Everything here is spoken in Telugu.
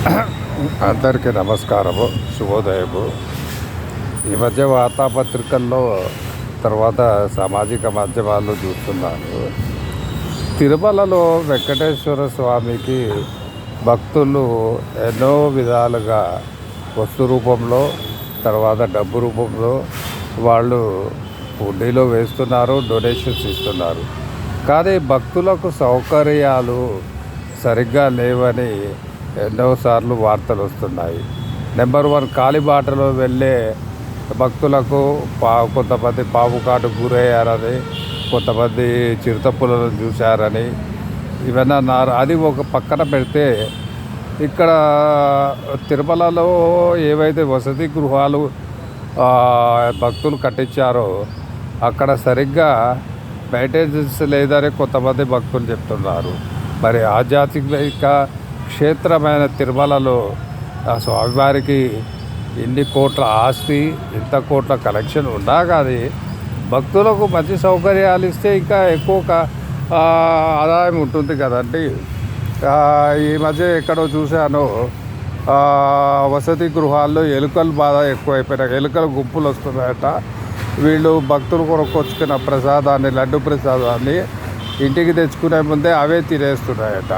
అందరికీ నమస్కారము శుభోదయము. ఈ మధ్య వార్తాపత్రికల్లో తర్వాత సామాజిక మాధ్యమాల్లో చూస్తున్నాను. తిరుమలలో వెంకటేశ్వర స్వామికి భక్తులు ఎన్నో విధాలుగా వస్తు రూపంలో తర్వాత డబ్బు రూపంలో వాళ్ళు హుండీలో వేస్తున్నారు డొనేషన్స్ ఇస్తున్నారు. కానీ భక్తులకు సౌకర్యాలు సరిగ్గా లేవని ఎన్నోసార్లు వార్తలు వస్తున్నాయి. నెంబర్ వన్ కాలిబాటలో వెళ్ళే భక్తులకు పా కొంతమంది పాము కాటు గురయ్యారని కొంతమంది చిరుతపులను చూశారని ఇవన్నీ అన్నారు. అది ఒక పక్కన పెడితే ఇక్కడ తిరుమలలో ఏవైతే వసతి గృహాలు భక్తులు కట్టించారో అక్కడ సరిగ్గా మెయింటెనెన్స్ లేదని కొంతమంది భక్తులు చెప్తున్నారు. మరి ఆధ్యాత్మిక క్షేత్రమైన తిరుమలలో స్వామివారికి ఇన్ని కోట్ల ఆస్తి ఇంత కోట్ల కలెక్షన్ ఉన్నా కానీ భక్తులకు మంచి సౌకర్యాలు ఇస్తే ఇంకా ఎక్కువ ఆదాయం ఉంటుంది కదండి. ఈ మధ్య ఎక్కడో చూశాను వసతి గృహాల్లో ఎలుకలు బాధ ఎక్కువైపోయినాయి. ఎలుకల గుంపులు వస్తున్నాయట. వీళ్ళు భక్తులు కొనుక్కొచ్చుకున్న ప్రసాదాన్ని లడ్డు ప్రసాదాన్ని ఇంటికి తెచ్చుకునే ముందే అవే తినేస్తున్నాయట.